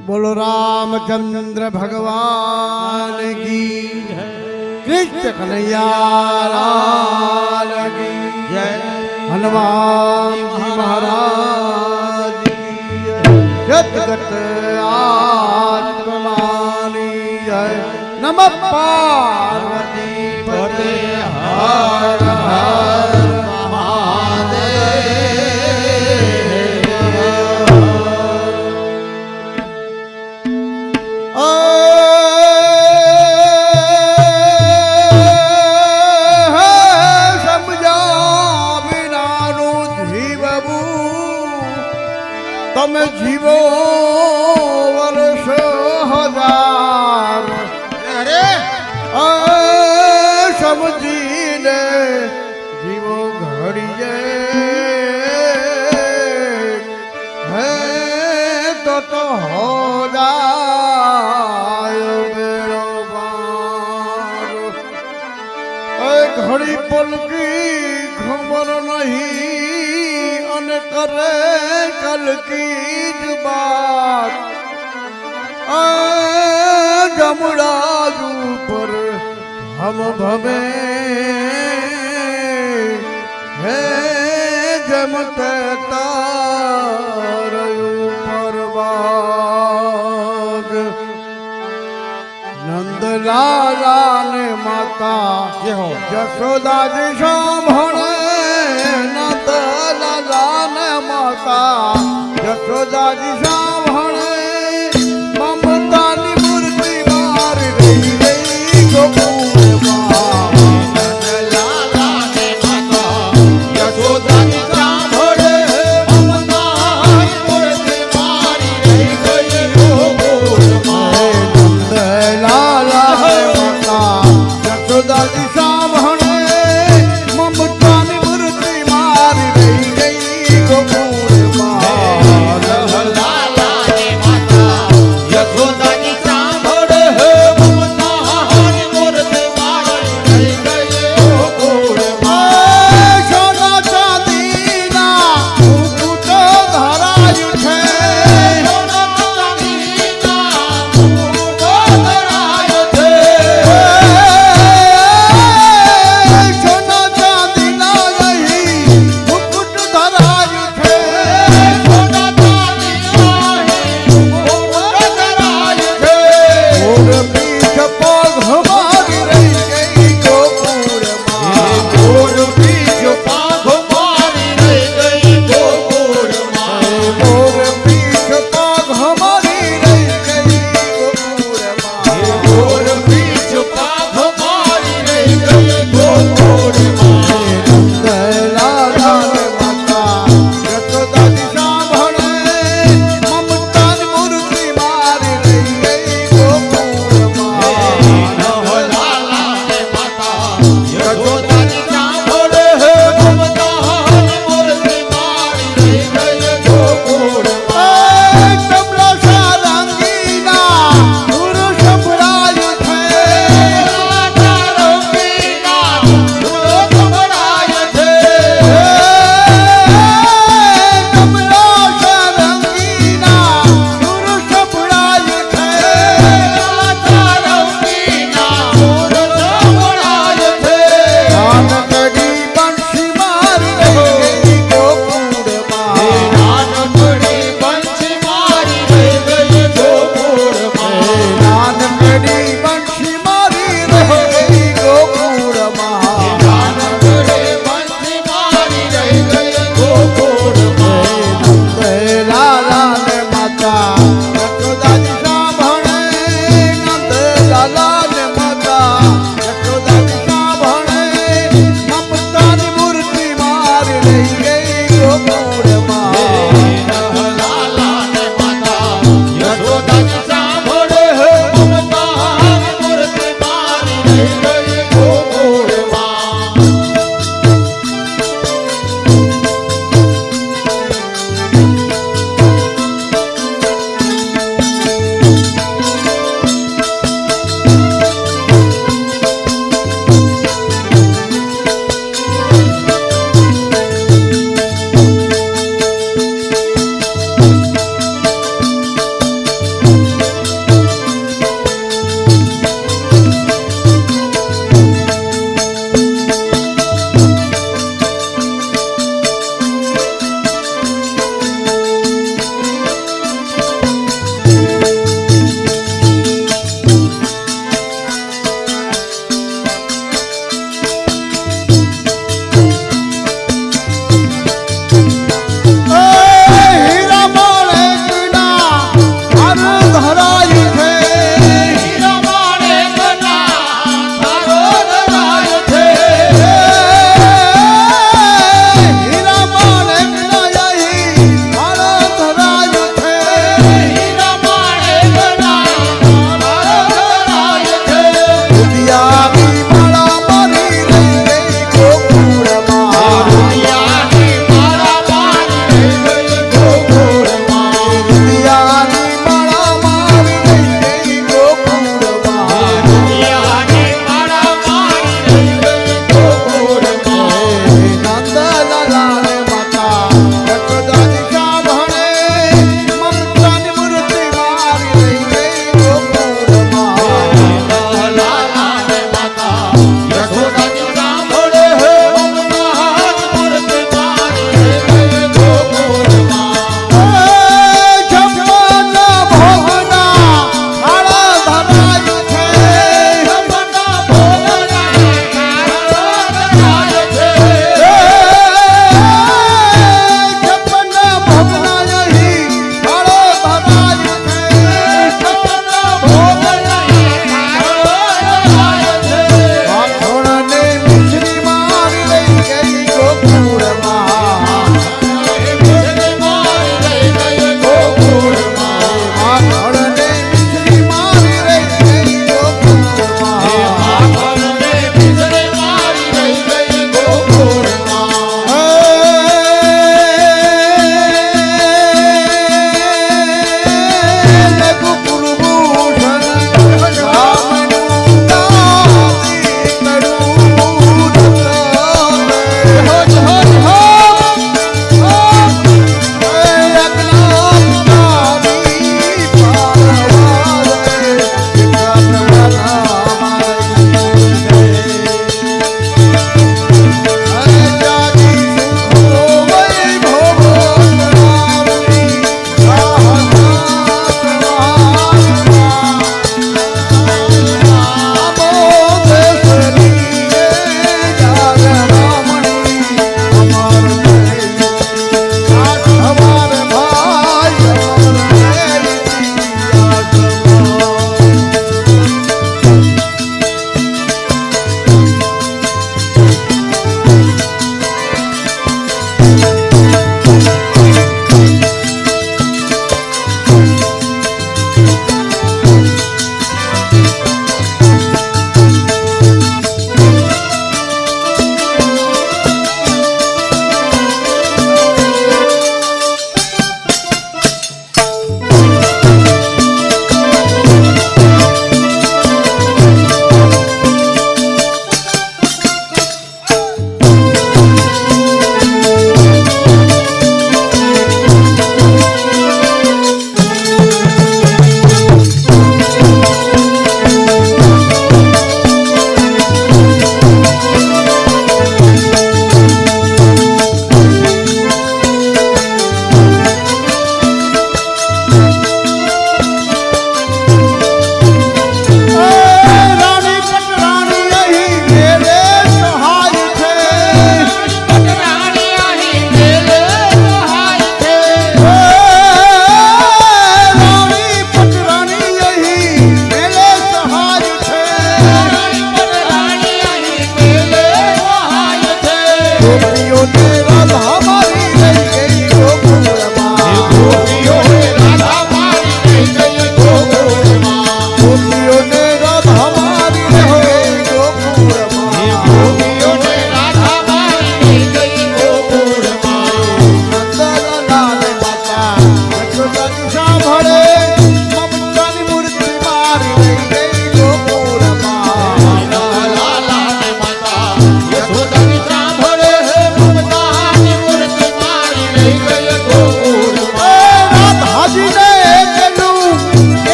बोलो रामचंद्र भगवान की कृष्ण कन्हैया जय। हनुमान जी महाराज जगत आत्मानी जय। नम पार्वती पते हर મેરો તો હો મેરો ઘડી પલકી ઘુમર નહીં અને કરે કલકી જ બાત જમડાજ ઉપર હમ ભમે. હે જમતા રાજા ને માતા જશોદાજી સાંભળે નત રાજા ને માતા જશોદાજી સાંભળે.